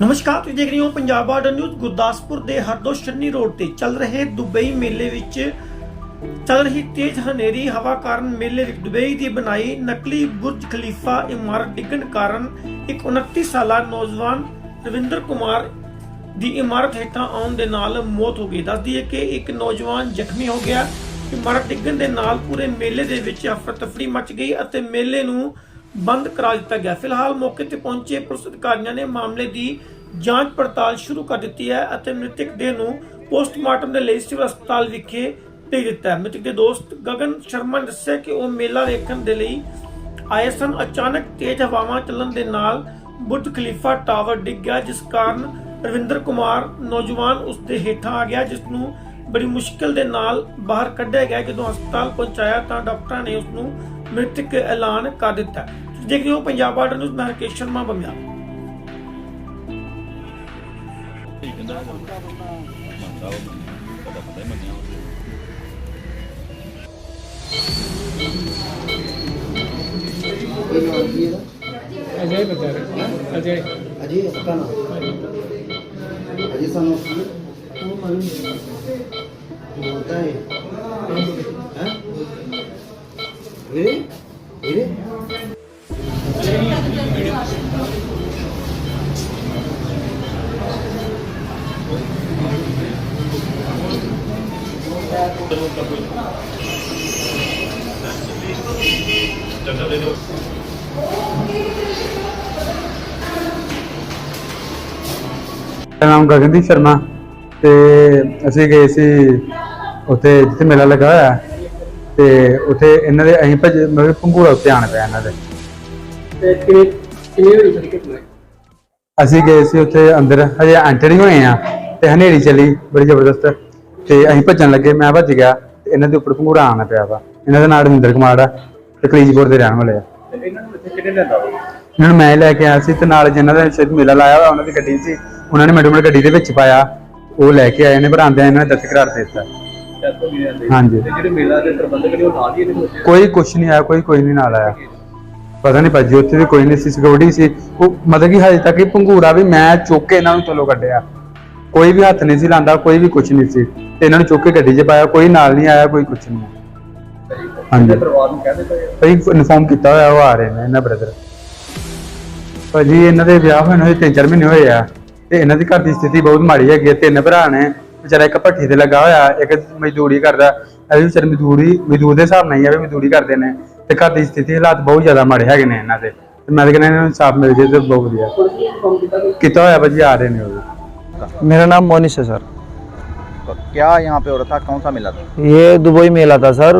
ਨਮਸਕਾਰ, ਤੁਸੀਂ ਦੇਖ ਰਹੇ ਹੋ ਪੰਜਾਬ ਬਾਰਡਰ ਨਿਊਜ਼ ਗੁਰਦਾਸਪੁਰ ਦੇ ਹਰਦੋ ਸ਼ੰਨੀ ਰੋਡ ਤੇ ਚੱਲ ਰਹੇ ਦੁਬਈ ਮੇਲੇ ਵਿੱਚ ਚੱਲ ਰਹੀ ਤੇਜ਼ ਹਨੇਰੀ, ਹਵਾ ਕਾਰਨ ਮੇਲੇ ਵਿੱਚ ਦੁਬਈ ਦੀ ਬਣਾਈ ਨਕਲੀ ਬੁਰਜ ਖਲੀਫਾ ਇਮਾਰਤ ਡਿੱਗਣ ਕਾਰਨ ਇੱਕ 29 ਸਾਲਾ ਨੌਜਵਾਨ ਰਵਿੰਦਰ ਕੁਮਾਰ ਦੀ ਇਮਾਰਤ ਹੇਠਾਂ ਆਉਣ ਦੇ ਨਾਲ ਮੌਤ ਹੋ ਗਈ। ਦੱਸਦੀ ਹੈ ਕਿ ਇੱਕ ਨੌਜਵਾਨ ਜ਼ਖਮੀ ਹੋ ਗਿਆ। ਇਮਾਰਤ ਡਿੱਗਣ ਦੇ ਨਾਲ ਪੂਰੇ ਮੇਲੇ ਦੇ ਵਿੱਚ ਅਫਰਾ ਤਫਰੀ ਮਚ ਗਈ ਅਤੇ ਮੇਲੇ ਨੂੰ ਬੰਦ ਕਰਾ ਦਿੱਤਾ ਗਿਆ। ਫਿਲਹਾਲ ਮੌਕੇ ਤੇ ਪਹੁੰਚੇ ਪੁਲਿਸ ਅਧਿਕਾਰੀਆਂ ਨੇ ਮਾਮਲੇ ਦੀ ਜਾਂਚ ਪੜਤਾਲ ਸ਼ੁਰੂ ਕਰ ਦਿੱਤੀ ਹੈ ਅਤੇ ਮ੍ਰਿਤਕ ਦੇਹ ਨੂੰ ਪੋਸਟਮਾਰਟਮ ਦੇ ਲਈ ਸਿਵਲ ਹਸਪਤਾਲ ਵਿਖੇ ਭੇਜ ਦਿੱਤਾ ਹੈ। ਮ੍ਰਿਤਕ ਦੋਸਤ ਗਗਨ ਸ਼ਰਮਾ ਨੇ ਦੱਸਿਆ ਕਿ ਉਹ ਮੇਲਾ ਵੇਖਣ ਦੇ ਲਈ ਆਏ ਸਨ। ਅਚਾਨਕ ਤੇਜ਼ ਹਵਾਵਾਂ ਚੱਲਣ ਦੇ ਨਾਲ ਬੁਰਜ ਖਲੀਫਾ ਟਾਵਰ ਡਿੱਗ ਗਿਆ, ਜਿਸ ਕਾਰਨ ਰਵਿੰਦਰ ਕੁਮਾਰ ਨੌਜਵਾਨ ਉਸ ਦੇ ਹੇਠਾਂ ਆ ਗਿਆ, ਜਿਸ ਨੂੰ ਬੜੀ ਮੁਸ਼ਕਲ ਦੇ ਨਾਲ ਬਾਹਰ ਕੱਢਿਆ ਗਿਆ। ਜਦੋਂ ਹਸਪਤਾਲ ਪਹੁੰਚਾਇਆ ਤਾਂ ਡਾਕਟਰਾਂ ਨੇ ਉਸ ਨੂੰ ਮ੍ਰਿਤਕ ਐਲਾਨ ਕਰ ਦਿੱਤਾ। ਤੁਸੀਂ ਹੋ ਪੰਜਾਬ ਬਾਰਡਰ ਨਿਊਜ਼, ਮੈਂ ਹਰਕੇਸ਼ ਸ਼ਰਮਾ ਕੀ ਇਹਦਾ ਅਜੇ ਬਤਾ ਰਹੇ ਅਜੇ। ਅਜੇ ਇਸਕਾ ਨਾਮ ਅਜੇ ਸਾਨੂੰ ਉਹ ਮਾਲੂਮ ਨਹੀਂ ਬੋਲਦਾ ਹੈ। ਹੈ? ਵੀਰੇ? ਵੀਰੇ? Gracias. ਮੇਰਾ ਨਾਮ ਗਗਨਦੀਪ ਸ਼ਰਮਾ ਤੇ ਅਸੀਂ ਗਏ ਸੀ ਉੱਥੇ ਜਿੱਥੇ ਮੇਲਾ ਲੱਗਾ ਹੋਇਆ ਹੈ, ਤੇ ਉੱਥੇ ਇਹਨਾਂ ਦੇ ਅਸੀਂ ਭਜ ਮਤਲਬ ਪੰਗੂੜਾ ਉੱਤੇ ਆਣ ਪਿਆ ਇਹਨਾਂ ਦੇ। ਤੇ ਕਿਵੇਂ ਕਿਵੇਂ ਹੋਈ ਘਟਨਾ ਅਸੀਂ ਗਏ ਸੀ ਉੱਥੇ ਅੰਦਰ ਹਜੇ ਐਂਟਰ ਹੀ ਹੋਏ ਆ ਤੇ ਹਨੇਰੀ ਚੱਲੀ ਬੜੀ ਜ਼ਬਰਦਸਤ ਤੇ ਅਸੀਂ ਭੱਜਣ ਲੱਗੇ ਮੈਂ ਭੱਜ ਗਿਆ ਤੇ ਇਹਨਾਂ ਦੇ ਉੱਪਰ ਪੰਗੂੜਾ ਆਣ ਪਿਆ ਵਾ। ਇਹਨਾਂ ਦਾ ਨਾਮ ਰਵਿੰਦਰ ਕੁਮਾਰ ਆ ਤੇ ਕਲੀਜਪੁਰ ਦੇ ਰਹਿਣ ਵਾਲੇ ਆ। ਇਹਨਾਂ ਨੂੰ ਇੱਥੇ ਕਿਹਨੇ ਲੈਂਦਾ ਇਹਨਾਂ ਨੂੰ ਮੈਂ ਲੈ ਕੇ ਆਇਆ ਸੀ ਤੇ ਨਾਲ ਜਿਨ੍ਹਾਂ ਦਾ ਸ਼ਾਇਦ ਮੇਲਾ ਲਾਇਆ ਹੋਇਆ ਉਹਨਾਂ ਦੀ ਗੱਡੀ ਸੀ। ਉਹਨਾਂ ਨੇ ਮੈਡਮ ਗੱਡੀ ਦੇ ਵਿੱਚ ਪਾਇਆ। ਉਹ ਲੈ ਕੇ ਆਏ ਨੇ ਪਰ ਆਂਦਿਆਂ ਇਹਨਾਂ ਨੇ ਦਸਤ ਕਰਾਰ ਦੇ ਦਿੱਤਾ। ਹਾਂਜੀ। ਤੇ ਜਿਹੜੇ ਮੇਲਾ ਦੇ ਪ੍ਰਬੰਧਕ ਨੇ ਉਹ ਨਾਲ ਹੀ ਇਹਦੇ ਵਿੱਚ ਕੋਈ ਕੁਛ ਨਹੀਂ ਆਇਆ ਕੋਈ ਕੋਈ ਨਹੀਂ ਨਾਲ ਆਇਆ। ਪਤਾ ਨਹੀਂ ਭਾਜੀ ਉੱਥੇ ਵੀ ਕੋਈ ਨਹੀਂ ਸੀ ਸਿਕਿਉਰਿਟੀ ਸੀ। ਉਹ ਮਤਲਬ ਕਿ ਹਜੇ ਤੱਕ ਇਹ ਪੰਘੂੜਾ ਵੀ ਮੈਂ ਚੁੱਕ ਕੇ ਇਹਨਾਂ ਨੂੰ ਚਲੋ ਕੱਢਿਆ। ਕੋਈ ਵੀ ਹੱਥ ਨਹੀਂ ਸੀ ਲਾਂਦਾ ਕੋਈ ਵੀ ਕੁਛ ਨਹੀਂ ਸੀ। ਤੇ ਇਹਨਾਂ ਨੂੰ ਚੁੱਕ ਕੇ ਗੱਡੀ 'ਚ ਪਾਇਆ ਕੋਈ ਨਾਲ ਨਹੀਂ ਆਇਆ ਕੋਈ ਕੁਛ ਨਹੀਂ। ਹਾਂਜੀ ਪਰਿਵਾਰ ਨੂੰ ਕਹਿ ਦਿੱਤਾ ਗਿਆ ਭਾਈ ਇਨਫੋਰਮ ਕੀਤਾ ਹੋਇਆ ਉਹ ਆ ਰਹੇ ਨੇ ਇਹਨਾਂ ਬ੍ਰਦਰ ਭਾਜੀ ਇਹਨਾਂ ਦੇ ਵਿਆਹ ਹੋਏ ਨੂੰ ਹਜੇ ਤਿੰਨ ਚਾਰ ਮਹੀਨੇ ਹੋਏ ਆ ਤੇ ਇਹਨਾਂ ਦੀ ਘਰ ਦੀ ਸਥਿਤੀ ਬਹੁਤ ਮਾੜੀ ਹੈਗੀ ਹੈ ਤਿੰਨ ਭਰਾ ਨੇ ਵਿਚਾਰਾ ਇੱਕ ਭੱਠੀ ਤੇ ਲੱਗਾ ਹੋਇਆ ਇੱਕ ਮਜ਼ਦੂਰੀ ਕਰਦਾ ਇਹ ਵੀ ਵਿਚਾਰੇ ਮਜ਼ਦੂਰੀ ਮਜ਼ਦੂਰ ਦੇ ਹਿਸਾਬ ਨਾਲ ਹੀ ਆ ਵੀ ਮਜ਼ਦੂਰੀ ਕਰਦੇ ਨੇ ਤੇ ਘਰ ਦੀ ਸਥਿਤੀ ਹਾਲਾਤ ਬਹੁਤ ਜ਼ਿਆਦਾ ਮਾੜੇ ਹੈਗੇ ਨੇ ਇਹਨਾਂ ਦੇ ਤੇ ਮੈਂ ਤਾਂ ਕਹਿੰਦਾ ਇਹਨਾਂ ਨੂੰ ਇਨਸਾਫ ਮਿਲ ਜੇ ਤੇ ਬਹੁਤ ਵਧੀਆ ਪੁਲਿਸ ਨੇ ਕੰਮ ਕੀਤਾ ਕੋਈ ਕੀਤਾ ਹੋਇਆ ਭਾਜੀ ਆ ਰਹੇ ਨੇ ਉਹ ਵੀ। मेरा नाम मोनिश है सर क्या यहाँ पे हो रहा था कौन सा मेला था ये दुबई मेला था सर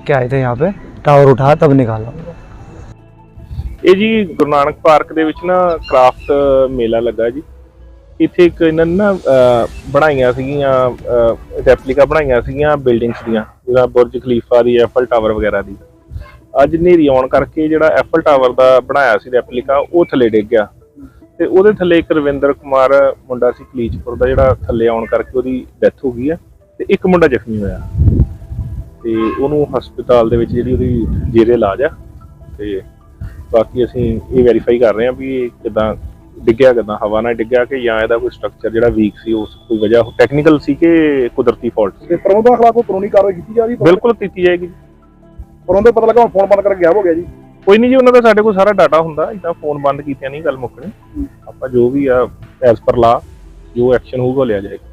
क्या आए थे यहाँ पे टावर उठा तब निकाला ਇਹ ਜੀ ਗੁਰੂ ਨਾਨਕ ਪਾਰਕ ਦੇ ਵਿੱਚ ਨਾ ਕ੍ਰਾਫਟ ਮੇਲਾ ਲੱਗਾ ਜੀ ਇੱਥੇ ਇੱਕ ਇਹਨਾਂ ਨੇ ਨਾ ਅਹ, ਬਣਾਈਆਂ ਸੀਗੀਆਂ ਰੈਪਲੀਕਾ ਬਣਾਈਆਂ ਸੀਗੀਆਂ ਬਿਲਡਿੰਗਸ ਦੀਆਂ ਜਿਹੜਾ ਬੁਰਜ ਖਲੀਫਾ ਦੀ ਐਫਲ ਟਾਵਰ ਵਗੈਰਾ ਦੀ ਅੱਜ ਹਨੇਰੀ ਆਉਣ ਕਰਕੇ ਜਿਹੜਾ ਐਫਲ ਟਾਵਰ ਦਾ ਬਣਾਇਆ ਸੀ ਰੈਪਲੀਕਾ ਉਹ ਥੱਲੇ ਡਿੱਗ ਗਿਆ ਤੇ ਉਹਦੇ ਥੱਲੇ ਇੱਕ ਰਵਿੰਦਰ ਕੁਮਾਰ ਮੁੰਡਾ ਸੀ ਕਲੀਚਪੁਰ ਦਾ ਜਿਹੜਾ ਥੱਲੇ ਆਉਣ ਕਰਕੇ ਉਹਦੀ ਡੈਥ ਹੋ ਗਈ ਹੈ ਤੇ ਇੱਕ ਮੁੰਡਾ ਜ਼ਖਮੀ ਹੋਇਆ ਤੇ ਉਹਨੂੰ ਹਸਪਤਾਲ ਦੇ ਵਿੱਚ ਜਿਹੜੀ ਉਹਦੀ ਜੇਰੇ ਇਲਾਜ ਆ ਤੇ ਬਾਕੀ ਅਸੀਂ ਇਹ ਵੈਰੀਫਾਈ ਕਰ ਰਹੇ ਹਾਂ ਵੀ ਇਹ ਕਿਦਾਂ ਡਿੱਗਿਆ ਕਿਦਾਂ ਹਵਾ ਨਾਲ ਡਿੱਗਿਆ ਕਿ ਜਾਂ ਇਹਦਾ ਕੋਈ ਸਟਰਕਚਰ ਜਿਹੜਾ ਵੀਕ ਸੀ ਉਸ ਕੋਈ ਵਜ੍ਹਾ ਟੈਕਨੀਕਲ ਸੀ ਕਿ ਕੁਦਰਤੀ ਫਾਲਟ ਸੀ। ਤੇ ਪ੍ਰਬੰਧਕਾਂ ਖਿਲਾਫ ਕੋਈ ਕਾਨੂੰਨੀ ਕਾਰਵਾਈ ਕੀਤੀ ਜਾ ਰਹੀ ਹੈ? ਬਿਲਕੁਲ ਕੀਤੀ ਜਾਏਗੀ। ਪ੍ਰਬੰਧਕ ਪਤਾ ਲੱਗਾ ਫੋਨ ਬੰਦ ਕਰਕੇ ਗਾਇਬ ਹੋ ਗਿਆ ਜੀ। ਕੋਈ ਨਹੀਂ ਜੀ ਉਹਨਾਂ ਦਾ ਸਾਡੇ ਕੋਲ ਸਾਰਾ ਡਾਟਾ ਹੁੰਦਾ ਇਦਾਂ ਫੋਨ ਬੰਦ ਕੀਤਿਆਂ ਨਹੀਂ ਗੱਲ ਮੁੱਕਣੀ। ਆਪਾਂ ਜੋ ਵੀ ਆ ਐਸ ਪਰ ਲਾ ਜੋ ਐਕਸ਼ਨ ਹੋਊਗਾ ਲਿਆ ਜਾਏਗਾ।